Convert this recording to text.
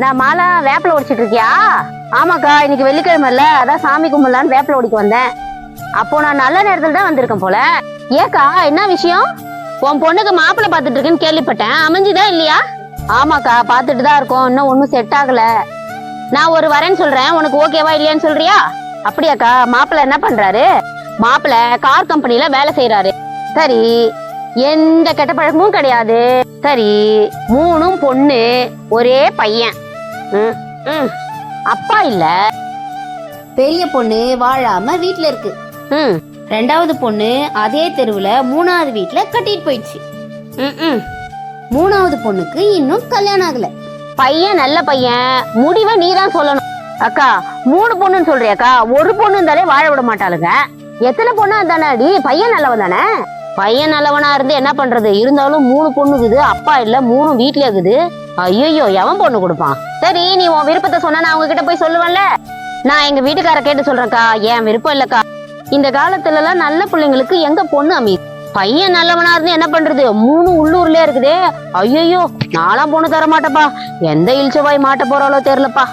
நான் மாலா வேப்பில ஒடிச்சிட்டு இருக்கியா? ஆமாக்கா இன்னைக்கு வெள்ளிக்கிழமை இல்லை அதான் சாமி கும்பிடலான்னு வேப்பில ஒடிக்க வந்தேன். அப்போ நான் நல்ல நேரத்துல தான் வந்திருக்கேன் போல. ஏக்கா என்ன விஷயம்? உன் பொண்ணுக்கு மாப்பிள்ள பார்த்துட்டு இருக்குன்னு கேள்விப்பட்டேன். அமைஞ்சுதா இல்லையா? ஆமாக்கா பார்த்துட்டு தான் இருக்கோம். இன்னும் ஒன்றும் செட் ஆகல. நான் ஒரு வரேன்னு சொல்றேன். உனக்கு ஓகேவா இல்லையான்னு சொல்றியா? அப்படியாக்கா மாப்பிள்ள என்ன பண்றாரு? மாப்பிள்ளை கார் கம்பெனில வேலை செய்யறாரு சரி எந்த கெட்ட பழக்கமும் கிடையாது. சரி மூணும் பொண்ணு ஒரே பையன். அப்பா இல்ல. பெரிய பொண்ணு வாழாம வீட்ல இருக்கு. ரெண்டாவது பொண்ணு அதே தெருவுல மூணாவது வீட்ல கட்டிட்டு போயிடுச்சு. மூணாவது பொண்ணுக்கு இன்னும் கல்யாணம் ஆகல. பையன் நல்ல பையன். முடிவை நீ தான் சொல்லணும். அக்கா மூணு பொண்ணுன்னு சொல்றியாக்கா? ஒரு பொண்ணு இருந்தாலே வாழ விட மாட்டாளுங்க. எத்தனை பொண்ணா தானே பையன் நல்லவன் தானே? பையன் நல்லவனா இருந்து என்ன பண்றது? இருந்தாலும் மூணு பொண்ணு இருக்குது அப்பா இல்ல மூணு வீட்ல இருக்குது. ஐயோ எவன் பொண்ணு கொடுப்பான்? சரி நீ உன் விருப்பத்தை சொன்னா நான் உங்ககிட்ட போய் சொல்லுவேன்ல. நான் எங்க வீட்டுக்கார கேட்டு சொல்றேன்க்கா என் விருப்பம் இல்லக்கா. இந்த காலத்துல எல்லாம் நல்ல பிள்ளைங்களுக்கு எங்க பொண்ணு அமையுது பையன் நல்லவனா இருந்து என்ன பண்றது? மூணு உள்ளூர்லயே இருக்குதே. ஐயோ நானும் பொண்ணு தர மாட்டப்பா எந்த இழிச்சவாய் மாட்ட போறாளோ தெரியலப்பா.